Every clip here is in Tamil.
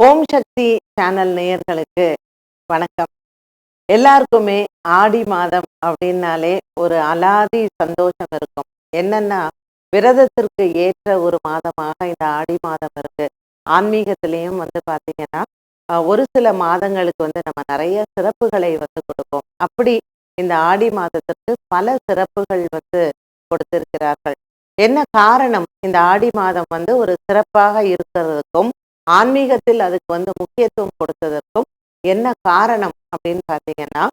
ஓம் சக்தி சேனல் நேயர்களுக்கு வணக்கம். எல்லாருக்குமே ஆடி மாதம் அப்படின்னாலே ஒரு அலாதி சந்தோஷம் இருக்கும். என்னன்னா விரதத்திற்கு ஏற்ற ஒரு மாதமாக இந்த ஆடி மாதம் இருக்கு. ஆன்மீகத்திலையும் வந்து பார்த்தீங்கன்னா ஒரு சில மாதங்களுக்கு வந்து நம்ம நிறைய சிறப்புகளை வந்து கொடுப்போம். அப்படி இந்த ஆடி மாதத்திற்கு பல சிறப்புகள் வந்து கொடுத்திருக்கிறார்கள். என்ன காரணம்? இந்த ஆடி மாதம் வந்து ஒரு சிறப்பாக இருக்கிறதுக்கும் ஆன்மீகத்தில் அதுக்கு வந்து முக்கியத்துவம் கொடுத்ததற்கும் என்ன காரணம் அப்படின்னு பார்த்தீங்கன்னா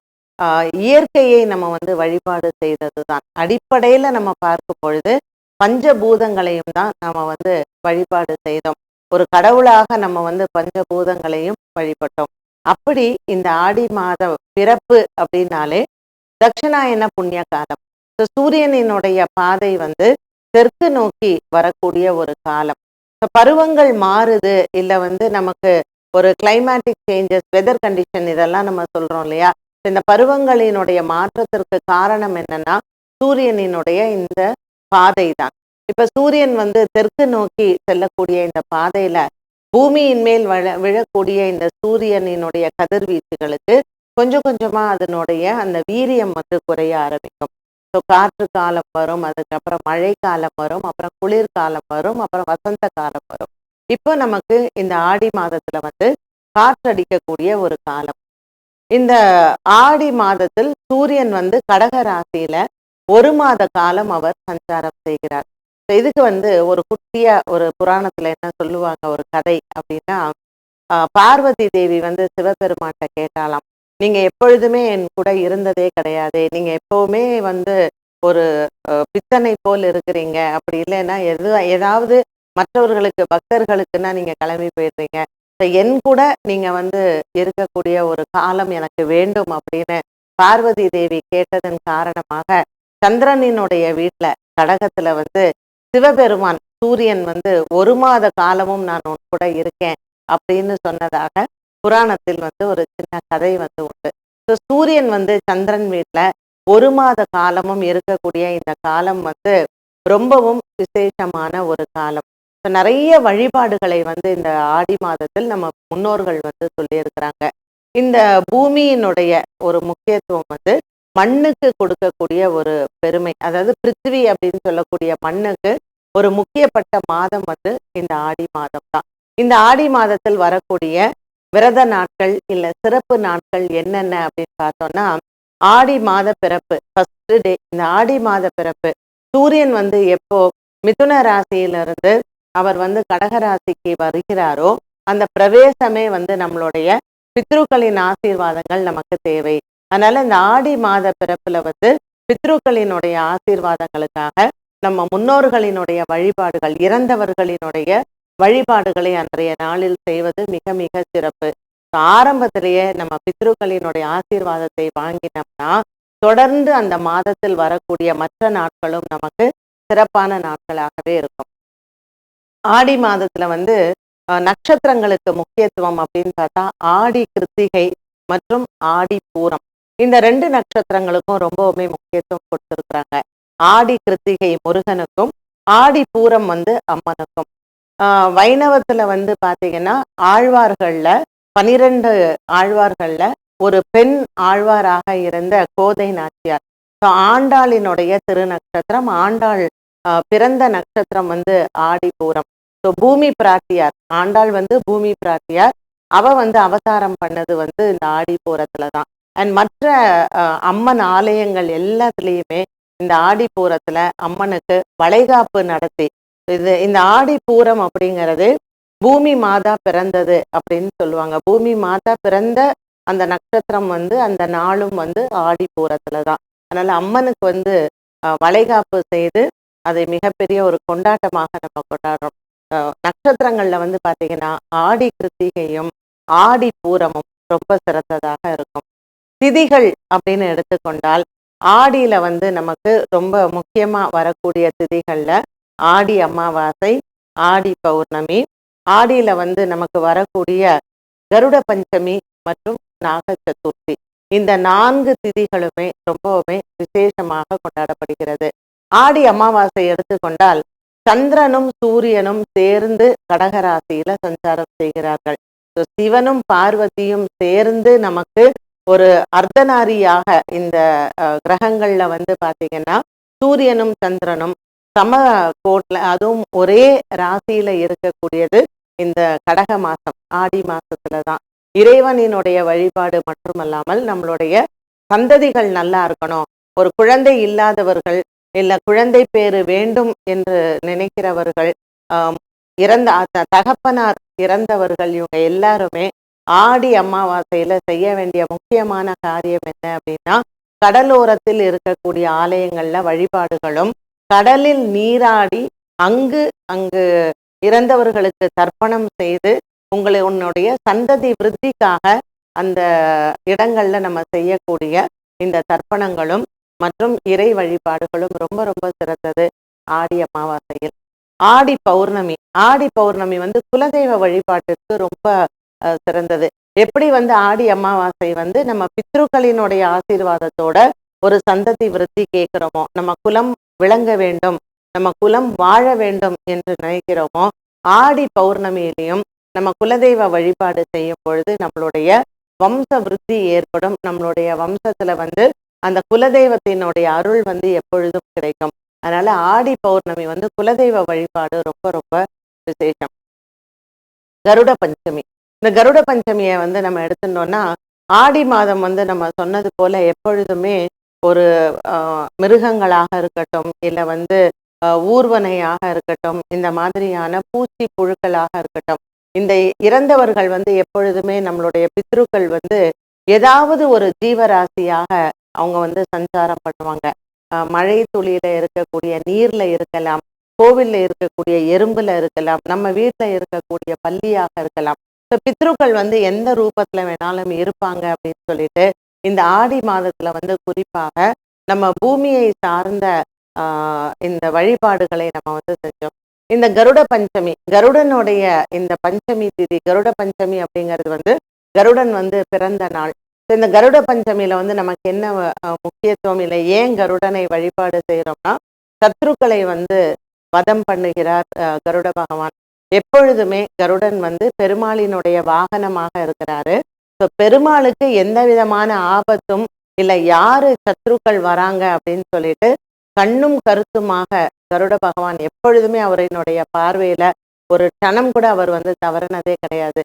இயற்கையை நம்ம வந்து வழிபாடு செய்தது தான் அடிப்படையில நம்ம பார்க்கும் பொழுது பஞ்சபூதங்களையும் தான் நம்ம வந்து வழிபாடு செய்தோம். ஒரு கடவுளாக நம்ம வந்து பஞ்சபூதங்களையும் வழிபட்டோம். அப்படி இந்த ஆடி மாத பிறப்பு அப்படின்னாலே தட்சிணாயன புண்ணிய காலம் சூரியனினுடைய பாதை வந்து தெற்கு நோக்கி வரக்கூடிய ஒரு காலம். பருவங்கள் மாறுது இல்லை வந்து நமக்கு ஒரு கிளைமேட்டிக் சேஞ்சஸ் வெதர் கண்டிஷன் இதெல்லாம் நம்ம சொல்றோம் இல்லையா? இந்த பருவங்களினுடைய மாற்றத்திற்கு காரணம் என்னன்னா சூரியனினுடைய இந்த பாதை தான் இப்ப சூரியன் வந்து தெற்கு நோக்கி செல்லக்கூடிய இந்த பாதையில பூமியின் மேல் வழ விழக்கூடிய இந்த சூரியனினுடைய கதிர்வீச்சுகளுக்கு கொஞ்சம் கொஞ்சமா அதனுடைய அந்த வீரியம் வந்து குறைய ஆரம்பிக்கும். ஸோ காற்று காலம் வரும் அதுக்கப்புறம் மழை காலம் வரும் அப்புறம் குளிர்காலம் வரும் அப்புறம் வசந்த காலம் வரும். இப்போ நமக்கு இந்த ஆடி மாதத்துல வந்து காற்றடிக்கக்கூடிய ஒரு காலம். இந்த ஆடி மாதத்தில் சூரியன் வந்து கடக ராசியில ஒரு மாத காலம் அவர் சஞ்சாரம் செய்கிறார். இதுக்கு வந்து ஒரு குட்டிய ஒரு புராணத்துல என்ன சொல்லுவாங்க ஒரு கதை அப்படின்னா பார்வதி தேவி வந்து சிவபெருமான்கிட்ட கேட்டாலாம் நீங்க எப்பொழுதுமே என் கூட இருந்ததே கிடையாது. நீங்க எப்பவுமே வந்து ஒரு பித்தனை போல் இருக்கிறீங்க. அப்படி இல்லைன்னா எது ஏதாவது மற்றவர்களுக்கு பக்தர்களுக்குன்னா நீங்க கிளம்பி போயிடுறீங்க. என் கூட நீங்க வந்து இருக்கக்கூடிய ஒரு காலம் எனக்கு வேண்டும் அப்படின்னு பார்வதி தேவி கேட்டதன் காரணமாக சந்திரனினுடைய வீட்டுல கடகத்துல வந்து சிவபெருமான் சூரியன் வந்து ஒரு மாத காலமும் நான் உன் கூட இருக்கேன் அப்படின்னு சொன்னதாக புராணத்தில் வந்து ஒரு சின்ன கதை வந்து உண்டு. ஸோ சூரியன் வந்து சந்திரன் வீட்டில் ஒரு மாத காலமும் இருக்கக்கூடிய இந்த காலம் வந்து ரொம்பவும் விசேஷமான ஒரு காலம். ஸோ நிறைய வழிபாடுகளை வந்து இந்த ஆடி மாதத்தில் நம்ம முன்னோர்கள் வந்து சொல்லியிருக்கிறாங்க. இந்த பூமியினுடைய ஒரு முக்கியத்துவம் வந்து மண்ணுக்கு கொடுக்கக்கூடிய ஒரு பெருமை. அதாவது பிருத்திவி அப்படின்னு சொல்லக்கூடிய மண்ணுக்கு ஒரு முக்கியப்பட்ட மாதம் வந்து இந்த ஆடி மாதம் தான் இந்த ஆடி மாதத்தில் வரக்கூடிய விரத நாட்கள் இல்ல சிறப்பு நாட்கள் என்னென்ன அப்படின்னு பார்த்தோம்னா ஆடி மாத பிறப்பு ஃபர்ஸ்ட் டே இந்த ஆடி மாத பிறப்பு சூரியன் வந்து எப்போ மிதுன ராசியிலிருந்து அவர் வந்து கடகராசிக்கு வருகிறாரோ அந்த பிரவேசமே வந்து நம்மளுடைய பித்ருக்களின் ஆசீர்வாதங்கள் நமக்கு தேவை. அதனால இந்த ஆடி மாத பிறப்புல வந்து பித்ருக்களினுடைய ஆசீர்வாதங்களுக்காக நம்ம முன்னோர்களினுடைய வழிபாடுகள் இறந்தவர்களினுடைய வழிபாடுகளை அன்றைய நாளில் செய்வது மிக மிக சிறப்பு. ஆரம்பத்திலேயே நம்ம பித்ருக்களினுடைய ஆசீர்வாதத்தை வாங்கினோம்னா தொடர்ந்து அந்த மாதத்தில் வரக்கூடிய மற்ற நாட்களும் நமக்கு சிறப்பான நாட்களாகவே இருக்கும். ஆடி மாதத்துல வந்து நட்சத்திரங்களுக்கு முக்கியத்துவம் அப்படின்னு பார்த்தா ஆடி கிருத்திகை மற்றும் ஆடி பூரம். இந்த ரெண்டு நட்சத்திரங்களுக்கும் ரொம்பவுமே முக்கியத்துவம் கொடுத்துருக்குறாங்க. ஆடி கிருத்திகை முருகனுக்கும் ஆடி பூரம் வந்து அம்மனுக்கும். வைணவத்துல வந்து பாத்தீங்கன்னா ஆழ்வார்கள்ல பனிரெண்டு ஆழ்வார்கள்ல ஒரு பெண் ஆழ்வாராக இருந்த கோதை நாச்சியார். ஸோ ஆண்டாளினுடைய திருநட்சத்திரம் ஆண்டாள் ஆஹ் பிறந்த நட்சத்திரம் வந்து ஆடி பூரம் ஸோ பூமி பிராட்டியார் ஆண்டாள் வந்து பூமி பிராட்டியார் அவ வந்து அவதாரம் பண்ணது வந்து இந்த ஆடி பூரத்துல தான். அண்ட் மற்ற அம்மன் ஆலயங்கள் எல்லாத்துலேயுமே இந்த ஆடி பூரத்துல அம்மனுக்கு வளைகாப்பு நடத்தி இது இந்த ஆடி பூரம் அப்படிங்கிறது பூமி மாதா பிறந்தது அப்படின்னு சொல்லுவாங்க. பூமி மாதா பிறந்த அந்த நட்சத்திரம் வந்து அந்த நாளும் வந்து ஆடி பூரத்துல தான். அதனால அம்மனுக்கு வந்து வளைகாப்பு செய்து அதை மிகப்பெரிய ஒரு கொண்டாட்டமாக நம்ம கொண்டாடுறோம். நட்சத்திரங்கள்ல வந்து பாத்தீங்கன்னா ஆடி கிருத்திகையும் ஆடி பூரமும் ரொம்ப சிறந்ததாக இருக்கும். திதிகள் அப்படின்னு எடுத்துக்கொண்டால் ஆடியில வந்து நமக்கு ரொம்ப முக்கியமா வரக்கூடிய திதிகள்ல ஆடி அமாவாசை ஆடி பௌர்ணமி. ஆடியில வந்து நமக்கு வரக்கூடிய கருட பஞ்சமி மற்றும் நாக சதுர்த்தி இந்த நான்கு திதிகளுமே ரொம்பவுமே விசேஷமாக கொண்டாடப்படுகிறது. ஆடி அமாவாசை எடுத்துக்கொண்டால் சந்திரனும் சூரியனும் சேர்ந்து கடகராசியில சஞ்சாரம் செய்கிறார்கள். சிவனும் பார்வதியும் சேர்ந்து நமக்கு ஒரு அர்த்தநாரியாக இந்த கிரகங்கள்ல வந்து பாத்தீங்கன்னா சூரியனும் சந்திரனும் சம கோட்ல அதுவும் ஒரே ராசியில இருக்கக்கூடியது இந்த கடக மாசம் ஆடி மாதத்துல தான். இறைவனினுடைய வழிபாடு மட்டுமல்லாமல் நம்மளுடைய சந்ததிகள் நல்லா இருக்கணும். ஒரு குழந்தை இல்லாதவர்கள் இல்ல குழந்தை பேரு வேண்டும் என்று நினைக்கிறவர்கள் இறந்த தகப்பனார் இறந்தவர்கள் இவங்க எல்லாருமே ஆடி அமாவாசையில செய்ய வேண்டிய முக்கியமான காரியம் என்ன அப்படின்னா கடலோரத்தில் இருக்கக்கூடிய ஆலயங்கள்ல வழிபாடுகளும் கடலில் நீராடி அங்கு அங்கு இறந்தவர்களுக்கு தர்ப்பணம் செய்து உங்களை உன்னுடைய சந்ததி விருத்திக்காக அந்த இடங்கள்ல நம்ம செய்யக்கூடிய இந்த தர்ப்பணங்களும் மற்றும் இறை வழிபாடுகளும் ரொம்ப ரொம்ப சிறந்தது ஆடி அமாவாசையில். ஆடி பௌர்ணமி ஆடி பௌர்ணமி வந்து குலதெய்வ வழிபாட்டிற்கு ரொம்ப அஹ், சிறந்தது. எப்படி வந்து ஆடி அமாவாசை வந்து நம்ம பித்ருக்களினுடைய ஆசீர்வாதத்தோட ஒரு சந்ததி விருத்தி கேட்கிறோமோ நம்ம குலம் விளங்க வேண்டும் நம்ம குலம் வாழ வேண்டும் என்று நினைக்கிறோமோ ஆடி பௌர்ணமியிலையும் நம்ம குலதெய்வ வழிபாடு செய்யும் பொழுது நம்மளுடைய வம்ச விருத்தி ஏற்படும். நம்மளுடைய வம்சத்துல வந்து அந்த குலதெய்வத்தினுடைய அருள் வந்து எப்பொழுதும் கிடைக்கும். அதனால ஆடி பௌர்ணமி வந்து குலதெய்வ வழிபாடு ரொம்ப ரொம்ப விசேஷம். கருட பஞ்சமி. இந்த கருட பஞ்சமியை வந்து நம்ம எடுத்துட்டோம்னா ஆடி மாதம் வந்து நம்ம சொன்னது போல எப்பொழுதுமே ஒரு மிருகங்களாக இருக்கட்டும் இல்லை வந்து ஊர்வனையாக இருக்கட்டும் இந்த மாதிரியான பூச்சி புழுக்களாக இருக்கட்டும் இந்த இறந்தவர்கள் வந்து எப்பொழுதுமே நம்மளுடைய பித்ருக்கள் வந்து ஏதாவது ஒரு ஜீவராசியாக அவங்க வந்து சஞ்சாரம் பண்ணுவாங்க. மழை துளியில இருக்கக்கூடிய நீர்ல இருக்கலாம் கோவில்ல இருக்கக்கூடிய எறும்புல இருக்கலாம் நம்ம வீட்டில் இருக்கக்கூடிய பள்ளியாக இருக்கலாம். ஸோ பித்ருக்கள் வந்து எந்த ரூபத்துல வேணாலும் இருப்பாங்க அப்படின்னு சொல்லிட்டு இந்த ஆடி மாதத்துல வந்து குறிப்பாக நம்ம பூமியை சார்ந்த ஆஹ் இந்த வழிபாடுகளை நம்ம வந்து செஞ்சோம். இந்த கருட பஞ்சமி கருடனுடைய இந்த பஞ்சமி திதி கருட பஞ்சமி அப்படிங்கிறது வந்து கருடன் வந்து பிறந்த நாள். இந்த கருட பஞ்சமியில வந்து நமக்கு என்ன முக்கியத்துவம் இல்லை ஏன் கருடனை வழிபாடு செய்யறோம்னா சத்ருக்களை வந்து வதம் பண்ணுகிறார் அஹ், கருட பகவான். எப்பொழுதுமே கருடன் வந்து பெருமாளினுடைய வாகனமாக இருக்கிறாரு. ஸோ பெருமாளுக்கு எந்த விதமான ஆபத்தும் இல்லை. யாரு சத்ருக்கள் வராங்க அப்படின்னு சொல்லிட்டு கண்ணும் கருத்துமாக கருட பகவான் எப்பொழுதுமே அவரினுடைய பார்வையில ஒரு க்ஷணம் கூட அவர் வந்து தவறினதே கிடையாது.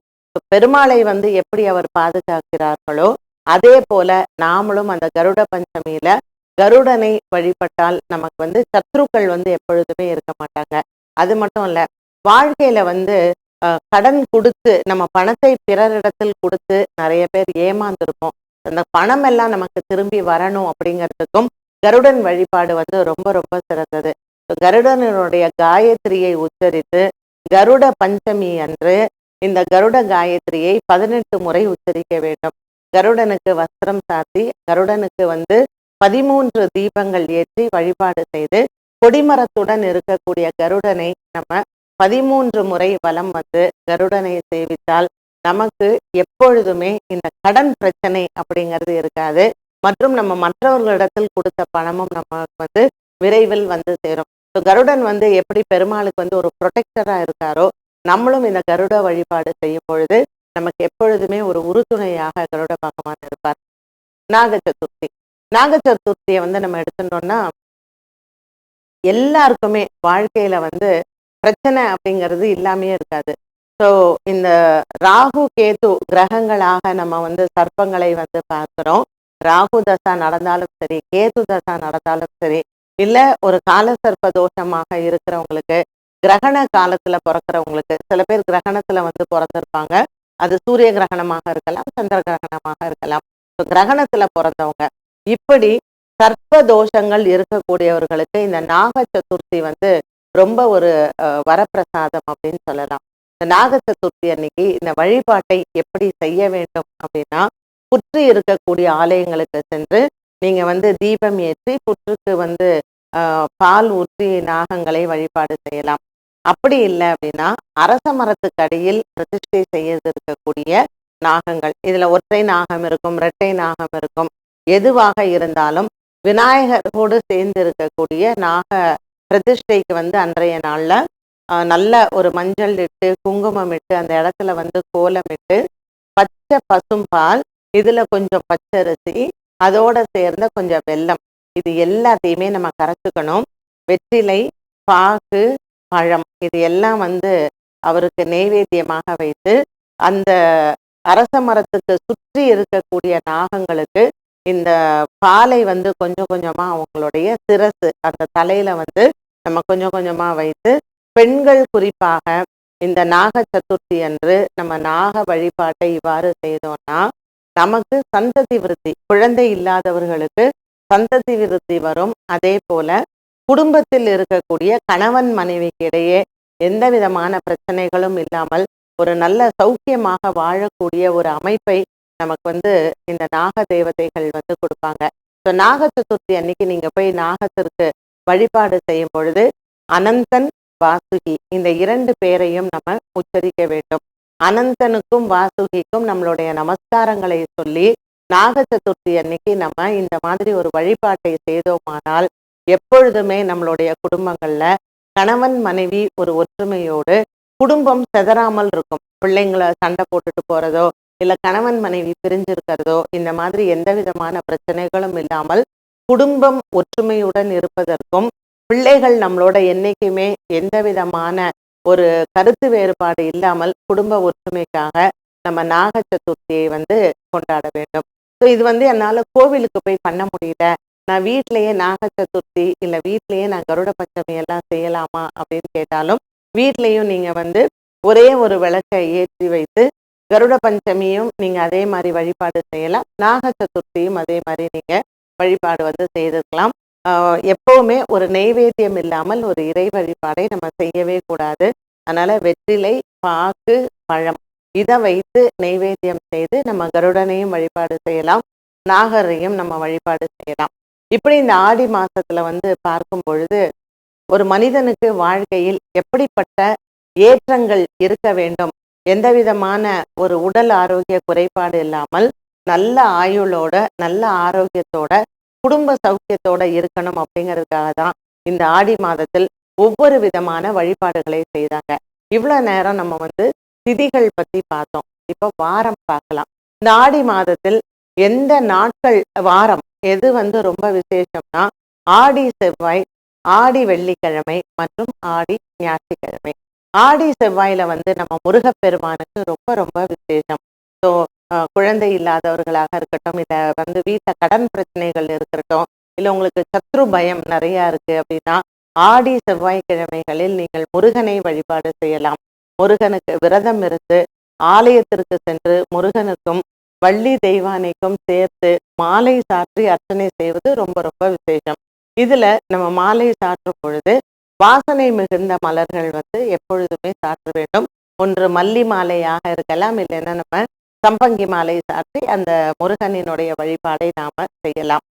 பெருமாளை வந்து எப்படி அவர் பாதுகாக்கிறார்களோ அதே போல நாமளும் அந்த கருட பஞ்சமியில கருடனை வழிபட்டால் நமக்கு வந்து சத்ருக்கள் வந்து எப்பொழுதுமே இருக்க மாட்டாங்க. அது மட்டும் இல்ல வாழ்க்கையில வந்து கடன் கொடுத்து நம்ம பணத்தை பிறரிடத்தில் கொடுத்து நிறைய பேர் ஏமாந்துருக்கோம் அந்த பணம் எல்லாம் நமக்கு திரும்பி வரணும் அப்படிங்கிறதுக்கும் கருடன் வழிபாடு வந்து ரொம்ப ரொம்ப சிறந்தது. கருடனுடைய காயத்ரியை உச்சரித்து கருட பஞ்சமி அன்று இந்த கருட காயத்ரியை பதினெட்டு முறை உச்சரிக்க வேண்டும். கருடனுக்கு வஸ்திரம் சாத்தி கருடனுக்கு வந்து பதிமூன்று தீபங்கள் ஏற்றி வழிபாடு செய்து கொடிமரத்துடன் இருக்கக்கூடிய கருடனை நம்ம பதிமூன்று முறை வலம் வந்து கருடனை சேவித்தால் நமக்கு எப்பொழுதுமே இந்த கடன் பிரச்சனை அப்படிங்கிறது இருக்காது. மற்றும் நம்ம மற்றவர்களிடத்தில் கொடுத்த பணமும் நமக்கு வந்து விரைவில் வந்து சேரும். ஸோ கருடன் வந்து எப்படி பெருமாளுக்கு வந்து ஒரு ப்ரொடெக்டராக இருக்காரோ நம்மளும் இந்த கருட வழிபாடு செய்யும் பொழுது நமக்கு எப்பொழுதுமே ஒரு உறுதுணையாக கருட பகவான் இருப்பார். நாக சதுர்த்தி நாக சதுர்த்தியை வந்து நம்ம எடுத்துட்டோம்னா எல்லாருக்குமே வாழ்க்கையில வந்து பிரச்சனை அப்படிங்கிறது இல்லாமையே இருக்காது. ஸோ இந்த ராகு கேது கிரகங்களாக நம்ம வந்து சர்ப்பங்களை வந்து பார்க்குறோம். ராகு தசா நடந்தாலும் சரி கேது தசா நடந்தாலும் சரி இல்ல ஒரு கால சர்ப்ப தோஷமாக இருக்கிறவங்களுக்கு கிரகண காலத்துல பிறக்கிறவங்களுக்கு சில பேர் கிரகணத்துல வந்து பிறந்திருப்பாங்க. அது சூரிய கிரகணமாக இருக்கலாம் சந்திர கிரகணமாக இருக்கலாம். So, கிரகணத்துல பிறந்தவங்க இப்படி சர்ப்ப தோஷங்கள் இருக்கக்கூடியவர்களுக்கு இந்த நாக சதுர்த்தி வந்து ரொம்ப ஒரு வரப்பிரசாதம் அப்படின்னு சொல்லலாம். இந்த நாக சதுர்த்தி அன்னைக்கு இந்த வழிபாட்டை எப்படி செய்ய வேண்டும் அப்படின்னா புற்று இருக்கக்கூடிய ஆலயங்களுக்கு சென்று நீங்க வந்து தீபம் ஏற்றி புற்றுக்கு வந்து ஆஹ், பால் ஊற்றி நாகங்களை வழிபாடு செய்யலாம். அப்படி இல்லை அப்படின்னா அரச மரத்துக்கு அடியில் பிரதிஷ்டை செய்திருக்கக்கூடிய நாகங்கள். இதுல ஒற்றை நாகம் இருக்கும் இரட்டை நாகம் இருக்கும். எதுவாக இருந்தாலும் விநாயகரோடு சேர்ந்து இருக்கக்கூடிய நாக பிரதிஷ்டைக்கு வந்து அன்றைய நாளில் நல்ல ஒரு மஞ்சள் இட்டு குங்குமம் இட்டு அந்த இடத்துல வந்து கோலம் இட்டு பச்சை பசும்பால் இதில் கொஞ்சம் பச்சரிசி அதோட சேர்ந்த கொஞ்சம் வெல்லம். இது எல்லாத்தையுமே நம்ம கரைச்சுக்கணும். வெற்றிலை பாகு பழம் இது எல்லாம் வந்து அவருக்கு நெய்வேத்தியமாக வைத்து அந்த அரச மரத்துக்கு சுற்றி இருக்கக்கூடிய நாகங்களுக்கு இந்த பாலை வந்து கொஞ்சம் கொஞ்சமாக அவங்களுடைய சிரசு அந்த தலையில வந்து நம்ம கொஞ்சம் கொஞ்சமா வைத்து பெண்கள் குறிப்பாக இந்த நாக சதுர்த்தி அன்று நம்ம நாக வழிபாட்டை இவ்வாறு செய்தோம்னா நமக்கு சந்ததி விருத்தி குழந்தை இல்லாதவர்களுக்கு சந்ததி விருத்தி வரும். அதே போல குடும்பத்தில் இருக்கக்கூடிய கணவன் மனைவிக்கு இடையே எந்த விதமான பிரச்சனைகளும் இல்லாமல் ஒரு நல்ல சௌக்கியமாக வாழக்கூடிய ஒரு அமைப்பை நமக்கு வந்து இந்த நாக தேவதைகள் வந்து கொடுப்பாங்க. ஸோ நாக சதுர்த்தி அன்னைக்கு நீங்க போய் நாகத்திற்கு வழிபாடு செய்யும் பொழுது அனந்தன் வாசுகி இந்த இரண்டு பேரையும் நம்ம உச்சரிக்க வேண்டும். அனந்தனுக்கும் வாசுகிக்கும் நம்மளுடைய நமஸ்காரங்களை சொல்லி நாக சதுர்த்தி அன்னைக்கு நம்ம இந்த மாதிரி ஒரு வழிபாட்டை செய்தோமானால் எப்பொழுதுமே நம்மளுடைய குடும்பங்கள்ல கணவன் மனைவி ஒரு ஒற்றுமையோடு குடும்பம் செதறாமல் இருக்கும். பிள்ளைங்களை சண்டை போட்டுட்டு போறதோ இல்ல கணவன் மனைவி பிரிஞ்சிருக்கிறதோ இந்த மாதிரி எந்த விதமான பிரச்சனைகளும் இல்லாமல் குடும்பம் ஒற்றுமையுடன் இருப்பதற்கும் பிள்ளைகள் நம்மளோட என்னைக்குமே எந்த விதமான ஒரு கருத்து வேறுபாடு இல்லாமல் குடும்ப ஒற்றுமைக்காக நம்ம நாக சதுர்த்தியை வந்து கொண்டாட வேண்டும். ஸோ இது வந்து என்னால் கோவிலுக்கு போய் பண்ண முடியல. நான் வீட்டிலேயே நாக சதுர்த்தி இல்லை வீட்டிலேயே நான் கருட பஞ்சமி எல்லாம் செய்யலாமா அப்படின்னு கேட்டாலும் வீட்லேயும் நீங்கள் வந்து ஒரே ஒரு விளக்கை ஏற்றி வைத்து கருட பஞ்சமியும் நீங்கள் அதே மாதிரி வழிபாடு செய்யலாம். நாக சதுர்த்தியும் அதே மாதிரி நீங்கள் வழிபாடு வந்து செய்திருக்கலாம். எப்பவுமே ஒரு நெய்வேத்தியம் இல்லாமல் ஒரு இறை வழிபாடை நம்ம செய்யவே கூடாது. அதனால வெற்றிலை பாக்கு பழம் இதை வைத்து நெய்வேத்தியம் செய்து நம்ம கருடனையும் வழிபாடு செய்யலாம். நாகரையும் நம்ம வழிபாடு செய்யலாம். இப்படி இந்த ஆடி மாசத்துல வந்து பார்க்கும் பொழுது ஒரு மனிதனுக்கு வாழ்க்கையில் எப்படிப்பட்ட ஏற்றங்கள் இருக்க வேண்டும்? எந்த விதமான ஒரு உடல் ஆரோக்கிய குறைபாடு இல்லாமல் நல்ல ஆயுளோட நல்ல ஆரோக்கியத்தோட குடும்ப சௌக்கியத்தோட இருக்கணும் அப்படிங்கிறதுக்காக தான் இந்த ஆடி மாதத்தில் ஒவ்வொரு விதமான வழிபாடுகளை செய்தாங்க இவ்வளோ நேரம் நம்ம வந்து திதிகள் பற்றி பார்த்தோம். இப்போ வாரம் பார்க்கலாம். இந்த ஆடி மாதத்தில் எந்த நாட்கள் வாரம் எது வந்து ரொம்ப விசேஷம்னா ஆடி செவ்வாய் ஆடி வெள்ளிக்கிழமை மற்றும் ஆடி ஞாயிற்றுக்கிழமை. ஆடி செவ்வாயில வந்து நம்ம முருகப்பெருமானுக்கு ரொம்ப ரொம்ப விசேஷம். ஸோ குழந்தை இல்லாதவர்களாக இருக்கட்டும் இல்லை வந்து வீட்டில் கடன் பிரச்சனைகள் இருக்கட்டும் இல்லை உங்களுக்கு சத்ரு பயம் நிறையா இருக்கு அப்படின்னா ஆடி செவ்வாய்க்கிழமைகளில் நீங்கள் முருகனை வழிபாடு செய்யலாம். முருகனுக்கு விரதம் இருந்து ஆலயத்திற்கு சென்று முருகனுக்கும் வள்ளி தெய்வானைக்கும் சேர்த்து மாலை சாற்றி அர்ச்சனை செய்வது ரொம்ப ரொம்ப விசேஷம். இதுல நம்ம மாலை சாற்றும் பொழுது வாசனை மிகுந்த மலர்கள் வந்து எப்பொழுதுமே சாற்ற வேண்டும். ஒன்று மல்லி மாலையாக இருக்கலாம் இல்லைன்னா நம்ம சம்பங்கி மாலை சாற்றி அந்த முருகனினுடைய வழிபாடை நாம செய்யலாம்.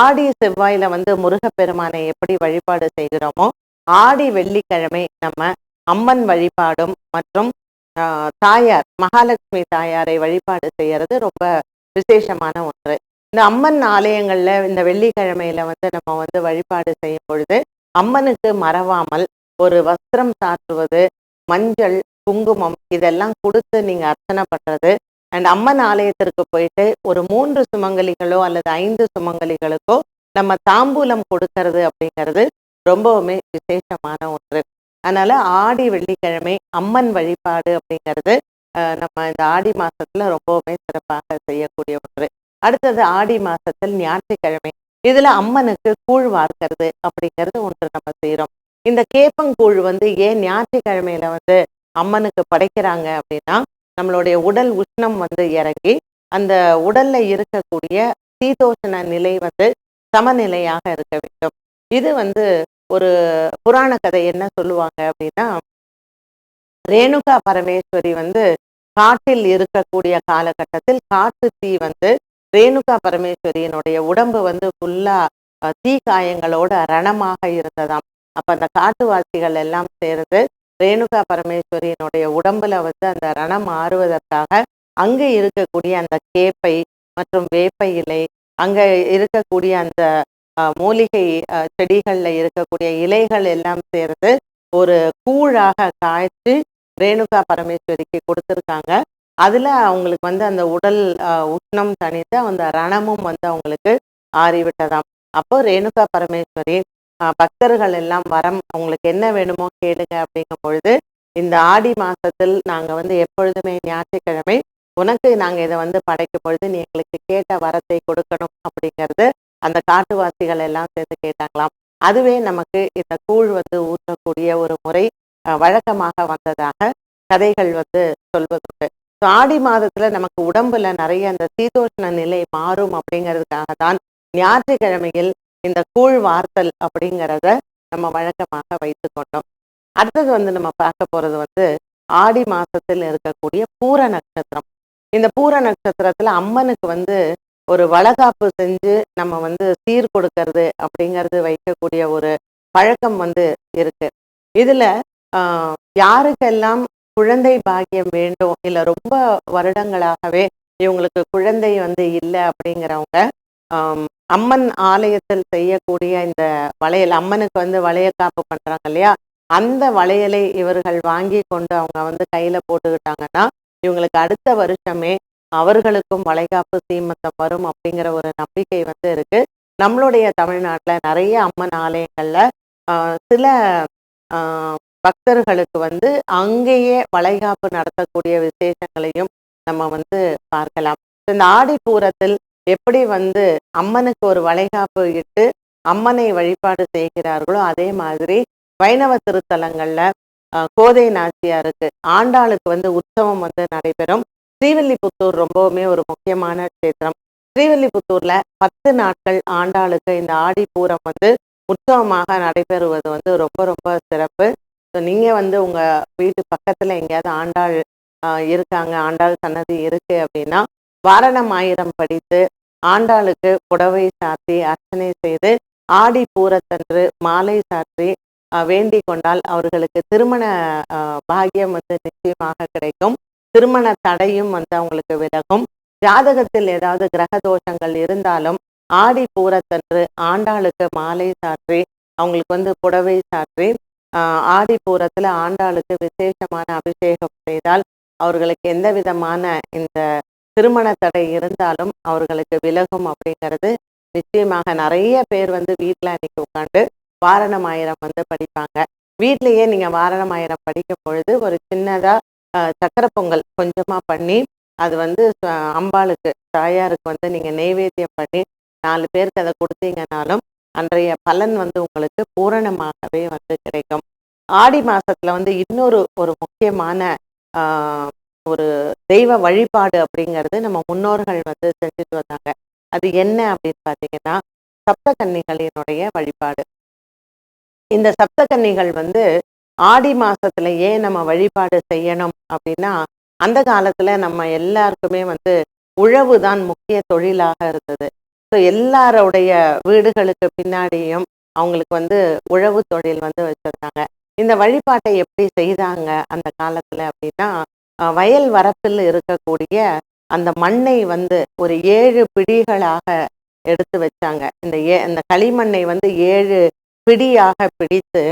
ஆடி செவ்வாயில வந்து முருகப்பெருமானை எப்படி வழிபாடு செய்கிறோமோ ஆடி வெள்ளிக்கிழமை நம்ம அம்மன் வழிபாடும் மற்றும் தாயார் மகாலட்சுமி தாயாரை வழிபாடு செய்யறது ரொம்ப விசேஷமான ஒன்று. இந்த அம்மன் ஆலயங்கள்ல இந்த வெள்ளிக்கிழமையில வந்து நம்ம வந்து வழிபாடு செய்யும் பொழுது அம்மனுக்கு மறவாமல் ஒரு வஸ்திரம் சாற்றுவது மஞ்சள் குங்குமம் இதெல்லாம் கொடுத்து நீங்க அர்ச்சனை பண்றது. அண்ட் அம்மன் ஆலயத்திற்கு போயிட்டு ஒரு மூன்று சுமங்கலிகளோ அல்லது ஐந்து சுமங்கலிகளுக்கோ நம்ம தாம்பூலம் கொடுக்கறது அப்படிங்கிறது ரொம்பவுமே விசேஷமான ஒன்று. அதனால ஆடி வெள்ளிக்கிழமை அம்மன் வழிபாடு அப்படிங்கிறது நம்ம இந்த ஆடி மாசத்துல ரொம்பவுமே சிறப்பாக செய்யக்கூடிய ஒன்று. அடுத்தது ஆடி மாசத்தில் ஞாயிற்றுக்கிழமை. இதுல அம்மனுக்கு கூழ் வார்க்கிறது அப்படிங்கிறது ஒன்று நம்ம செய்யறோம் இந்த கேப்பங்கூழ் வந்து ஏன் ஞாயிற்றுக்கிழமையில வந்து அம்மனுக்கு படைக்கிறாங்க அப்படின்னா நம்மளுடைய உடல் உஷ்ணம் வந்து இறங்கி அந்த உடல்ல இருக்கக்கூடிய சீதோஷண நிலை வந்து சமநிலையாக இருக்க வேண்டும். இது வந்து ஒரு புராண கதை என்ன சொல்லுவாங்க அப்படின்னா ரேணுகா பரமேஸ்வரி வந்து காட்டில் இருக்கக்கூடிய காலகட்டத்தில் காட்டு தீ வந்து ரேணுகா பரமேஸ்வரியினுடைய உடம்பு வந்து ஃபுல்லா தீ காயங்களோட ரணமாக இருந்ததாம். அப்ப அந்த காட்டுவாசிகள் எல்லாம் சேர்ந்து ரேணுகா பரமேஸ்வரியினுடைய உடம்புல வந்து அந்த ரணம் ஆறுவதற்காக அங்க இருக்கக்கூடிய அந்த கேப்பை மற்றும் வேப்ப இலை அங்க இருக்கக்கூடிய அந்த மூலிகை செடிகளில் செடிகள்ல இருக்கக்கூடிய இலைகள் எல்லாம் சேர்ந்து ஒரு கூழாக காய்ச்சி ரேணுகா பரமேஸ்வரிக்கு கொடுத்துருக்காங்க. அதில் அவங்களுக்கு வந்து அந்த உடல் உஷ்ணம் தணிந்து அந்த ரணமும் வந்து அவங்களுக்கு ஆறிவிட்டதாம். அப்போ ரேணுகா பரமேஸ்வரி பக்தர்கள் எல்லாம் வரம் அவங்களுக்கு என்ன வேணுமோ கேளுங்க அப்படிங்கும் பொழுது இந்த ஆடி மாசத்தில் நாங்க வந்து எப்பொழுதுமே ஞாயிற்றுக்கிழமை உனக்கு நாங்க இதை வந்து படைக்கும் பொழுது நீ எங்களுக்கு கேட்ட வரத்தை கொடுக்கணும் அப்படிங்கிறது அந்த காட்டுவாசிகள் எல்லாம் சேர்ந்து கேட்டாங்களாம். அதுவே நமக்கு இந்த கூழ் வந்து ஊற்றக்கூடிய ஒரு முறை வழக்கமாக வந்ததாக கதைகள் வந்து சொல்வதுண்டு. ஆடி மாதத்துல நமக்கு உடம்புல நிறைய அந்த சீதோஷ்ண நிலை மாறும் அப்படிங்கிறதுக்காக தான் ஞாயிற்றுக்கிழமையில் இந்த கூழ் வார்த்தல் அப்படிங்கிறத நம்ம வழக்கமாக வைத்து கொண்டோம். அடுத்தது வந்து நம்ம பார்க்க போறது வந்து ஆடி மாசத்தில் இருக்கக்கூடிய பூர நட்சத்திரம். இந்த பூர நட்சத்திரத்துல அம்மனுக்கு வந்து ஒரு வளகாப்பு செஞ்சு நம்ம வந்து சீர் கொடுக்கறது அப்படிங்கிறது வைக்கக்கூடிய ஒரு பழக்கம் வந்து இருக்கு. இதுல ஆஹ் யாருக்கெல்லாம் குழந்தை பாக்கியம் வேண்டும் இல்ல ரொம்ப வருடங்களாகவே இவங்களுக்கு குழந்தை வந்து இல்லை அப்படிங்கிறவங்க அம்மன் ஆலயத்தில் செய்யக்கூடிய இந்த வளையல் அம்மனுக்கு வந்து வளையக்காப்பு பண்றாங்க இல்லையா? அந்த வளையலை இவர்கள் வாங்கி கொண்டு அவங்க வந்து கையில போட்டுக்கிட்டாங்கன்னா இவங்களுக்கு அடுத்த வருஷமே அவர்களுக்கும் வளைகாப்பு சீமத்தம் வரும் அப்படிங்கிற ஒரு நம்பிக்கை வந்து இருக்கு. நம்மளுடைய தமிழ்நாட்டில் நிறைய அம்மன் ஆலயங்கள்ல சில பக்தர்களுக்கு வந்து அங்கேயே வளைகாப்பு நடத்தக்கூடிய விசேஷங்களையும் நம்ம வந்து பார்க்கலாம். இந்த ஆடிப்பூரத்தில் எப்படி வந்து அம்மனுக்கு ஒரு வளைகாப்பு இட்டு அம்மனை வழிபாடு செய்கிறார்களோ அதே மாதிரி வைணவ திருத்தலங்கள்ல கோதை நாச்சியாருக்கு ஆண்டாளுக்கு வந்து உற்சவம் வந்து நடைபெறும். ஸ்ரீவில்லிபுத்தூர் ரொம்பவுமே ஒரு முக்கியமான கஷேத்திரம். ஸ்ரீவில்லிபுத்தூர்ல பத்து நாட்கள் ஆண்டாளுக்கு இந்த ஆடிப்பூரம் வந்து உற்சவமாக நடைபெறுவது வந்து ரொம்ப ரொம்ப சிறப்பு. ஸோ நீங்க வந்து உங்க வீட்டு பக்கத்துல எங்கேயாவது ஆண்டாள் இருக்காங்க ஆண்டாள் சன்னதி இருக்கு அப்படின்னா வாரணம் ஆயிரம் படித்து ஆண்டாளுக்கு புடவை சாத்தி அர்ச்சனை செய்து ஆடி பூரத்தன்று மாலை சாற்றி வேண்டிக் கொண்டால் அவர்களுக்கு திருமண ஆஹ், வந்து நிச்சயமாக கிடைக்கும். திருமண தடையும் வந்து அவங்களுக்கு விலகும். ஜாதகத்தில் ஏதாவது கிரக தோஷங்கள் இருந்தாலும் ஆடி பூரத்தன்று ஆண்டாளுக்கு மாலை சாற்றி அவங்களுக்கு வந்து புடவை சாற்றி ஆஹ், ஆடி பூரத்துல ஆண்டாளுக்கு விசேஷமான அபிஷேகம் செய்தால் அவர்களுக்கு எந்த விதமான இந்த திருமண தடை இருந்தாலும் அவர்களுக்கு விலகும் அப்படிங்கிறது நிச்சயமாக நிறைய பேர் வந்து வீட்டில் அன்னைக்கு உட்காந்து வாரணம் ஆயிரம் வந்து படிப்பாங்க. வீட்லேயே நீங்கள் வாரணம் ஆயிரம் படிக்கும் பொழுது ஒரு சின்னதாக சக்கரை பொங்கல் கொஞ்சமாக பண்ணி அது வந்து ச- அம்பாளுக்கு தாயாருக்கு வந்து நீங்கள் நெய்வேத்தியம் பண்ணி நாலு பேருக்கு அதை கொடுத்தீங்கனாலும் அன்றைய பலன் வந்து உங்களுக்கு பூரணமாகவே வந்து கிடைக்கும். ஆடி மாதத்தில் வந்து இன்னொரு ஒரு முக்கியமான ஒரு தெய்வ வழிபாடு அப்படிங்கிறது நம்ம முன்னோர்கள் வந்து செஞ்சுட்டு வந்தாங்க. அது என்ன அப்படின்னு பார்த்தீங்கன்னா சப்தகன்னிகளினுடைய வழிபாடு. இந்த சப்தகன்னிகள் வந்து ஆடி மாசத்துல ஏன் நம்ம வழிபாடு செய்யணும் அப்படின்னா அந்த காலத்துல நம்ம எல்லாருக்குமே வந்து உழவு தான் முக்கிய தொழிலாக இருந்தது. ஸோ எல்லாருடைய வீடுகளுக்கு பின்னாடியும் அவங்களுக்கு வந்து உழவு தொழில் வந்து வச்சிருந்தாங்க. இந்த வழிபாட்டை எப்படி செய்தாங்க அந்த காலத்துல அப்படின்னா வயல் வரப்பில் இருக்கக்கூடிய அந்த மண்ணை வந்து ஒரு ஏழு பிடிகளாக எடுத்து வச்சாங்க. இந்த ஏ இந்த களிமண்ணை வந்து ஏழு பிடியாக பிடித்து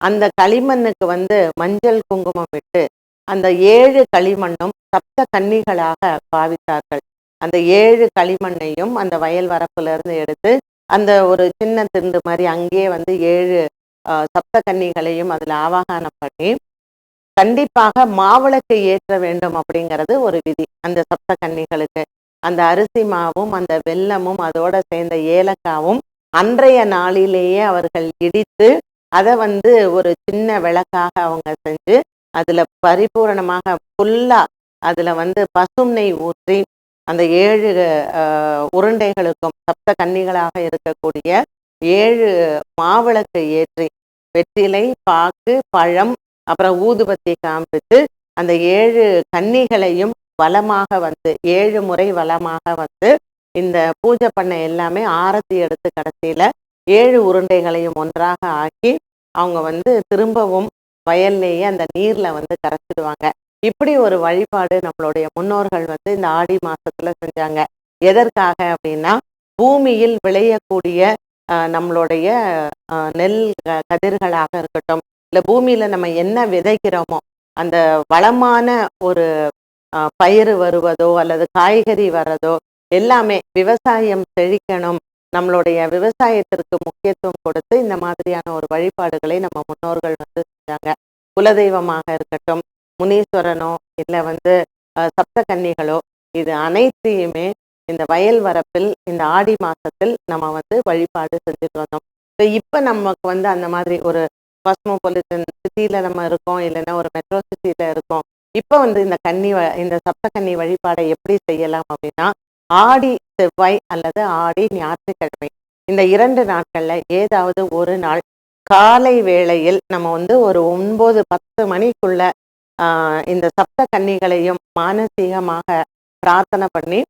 அந்த களிமண்ணுக்கு வந்து மஞ்சள் குங்குமம் விட்டு அந்த ஏழு களிமண்ணும் சப்த கன்னிகளாக பாவித்தார்கள். அந்த ஏழு களிமண்ணையும் அந்த வயல் வரப்பிலிருந்து எடுத்து அந்த ஒரு சின்ன திண்டு மாதிரி அங்கேயே வந்து ஏழு சப்த கன்னிகளையும் அதில் ஆவாகனம் பண்ணி கண்டிப்பாக மாவிளக்கு ஏற்ற வேண்டும் அப்படிங்கிறது ஒரு விதி. அந்த சப்த கன்னிகளுக்கு அந்த அரிசி மாவும் அந்த வெல்லமும் அதோட சேர்ந்த ஏலக்காவும் அன்றைய நாளிலேயே அவர்கள் இடித்து அதை வந்து ஒரு சின்ன விளக்காக அவங்க செஞ்சு அதுல பரிபூரணமாக ஃபுல்லா அதுல வந்து பசும் நெய் ஊற்றி அந்த ஏழு உருண்டைகளுக்கும் சப்த கன்னிகளாக இருக்கக்கூடிய ஏழு மாவிளக்கு ஏற்றி வெற்றிலை பாக்கு பழம் அப்புறம் ஊதுபத்தி காமித்து அந்த ஏழு கன்னிகளையும் வளமாக வந்து ஏழு முறை வளமாக வந்து இந்த பூஜை பண்ண எல்லாமே ஆரத்தி எடுத்து கடைசியில ஏழு உருண்டைகளையும் ஒன்றாக ஆக்கி அவங்க வந்து திரும்பவும் வயல்லேயே அந்த நீர்ல வந்து கரைச்சிடுவாங்க. இப்படி ஒரு வழிபாடு நம்மளுடைய முன்னோர்கள் வந்து இந்த ஆடி மாசத்துல செஞ்சாங்க. எதற்காக அப்படின்னா பூமியில் விளையக்கூடிய நம்மளுடைய நெல் க- கதிர்களாக இருக்கட்டும் இந்த பூமியில நம்ம என்ன விதைக்கிறோமோ அந்த வளமான ஒரு பயிர் வருவதோ அல்லது காய்கறி வர்றதோ எல்லாமே விவசாயம் செழிக்கணும் நம்மளுடைய விவசாயத்திற்கு முக்கியத்துவம் கொடுத்து இந்த மாதிரியான ஒரு வழிபாடுகளை நம்ம முன்னோர்கள் வந்து செஞ்சாங்க. குலதெய்வமாக இருக்கட்டும் முனீஸ்வரனோ இல்லை வந்து சப்த சப்தகன்னிகளோ இது அனைத்தையுமே இந்த வயல் வரப்பில் இந்த ஆடி மாசத்தில் நம்ம வந்து வழிபாடு செஞ்சுட்டு வந்தோம். இப்போ நமக்கு வந்து அந்த மாதிரி ஒரு காஸ்மோபாலிட்டன் சிட்டியில் நம்ம இருக்கோம் இல்லைன்னா ஒரு மெட்ரோ சிட்டியில் இருக்கோம். இப்போ வந்து இந்த கன்னி வ- இந்த சப்தகன்னி வழிபாடை எப்படி செய்யலாம் அப்படின்னா ஆடி செவ்வாய் அல்லது ஆடி ஞாயிற்றுக்கிழமை. இந்த இரண்டு நாட்களில் ஏதாவது ஒரு நாள் காலை வேளையில் நம்ம வந்து ஒரு ஒன்பது பத்து மணிக்குள்ள இந்த சப்த கன்னிகளையும் மானசீகமாக பிரார்த்தனை பண்ணி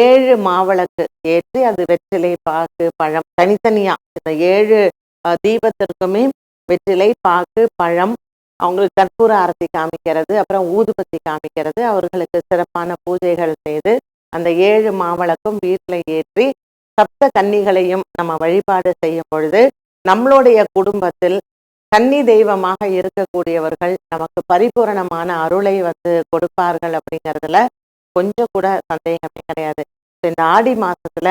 ஏழு மாவளக்கு ஏற்றி அது வெற்றிலை பாக்கு பழம் தனித்தனியா இந்த ஏழு தீபத்திற்குமே வெற்றிலை பாக்கு பழம் அவங்களுக்கு கற்பூர ஆரத்தி காமிக்கிறது அப்புறம் ஊதுபத்தி காமிக்கிறது அவர்களுக்கு சிறப்பான பூஜைகள் செய்து அந்த ஏழு மாவளக்கும் வீட்டில் ஏற்றி சப்த கன்னிகளையும் நம்ம வழிபாடு செய்யும் பொழுது நம்மளுடைய குடும்பத்தில் கன்னி தெய்வமாக இருக்கக்கூடியவர்கள் நமக்கு பரிபூரணமான அருளை வந்து கொடுப்பார்கள் அப்படிங்கிறதுல கொஞ்சம் கூட சந்தேகமே கிடையாது. இந்த ஆடி மாசத்துல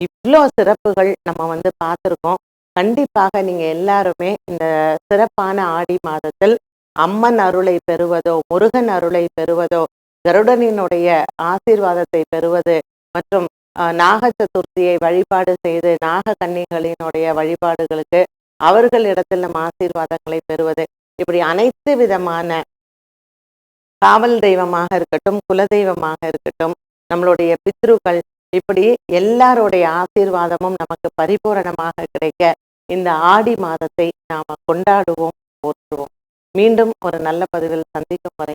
இவ்வளோ சிறப்புகள் நம்ம வந்து பார்த்துருக்கோம். கண்டிப்பாக நீங்க எல்லாருமே இந்த சிறப்பான ஆடி மாதத்தில் அம்மன் அருளை பெறுவதோ முருகன் அருளை பெறுவதோ கருடனினுடைய ஆசீர்வாதத்தை பெறுவது மற்றும் நாக சதுர்த்தியை வழிபாடு செய்து நாக கன்னிகளினுடைய வழிபாடுகளுக்கு அவர்களிடத்தில் நம் ஆசீர்வாதங்களை பெறுவது. இப்படி அனைத்து விதமான காவல் தெய்வமாக இருக்கட்டும் குலதெய்வமாக இருக்கட்டும் நம்மளுடைய பித்ருக்கள் இப்படி எல்லாருடைய ஆசீர்வாதமும் நமக்கு பரிபூரணமாக கிடைக்க இந்த ஆடி மாதத்தை நாம கொண்டாடுவோம் போற்றுவோம். மீண்டும் ஒரு நல்ல பதிவில் சந்திக்கும் வரை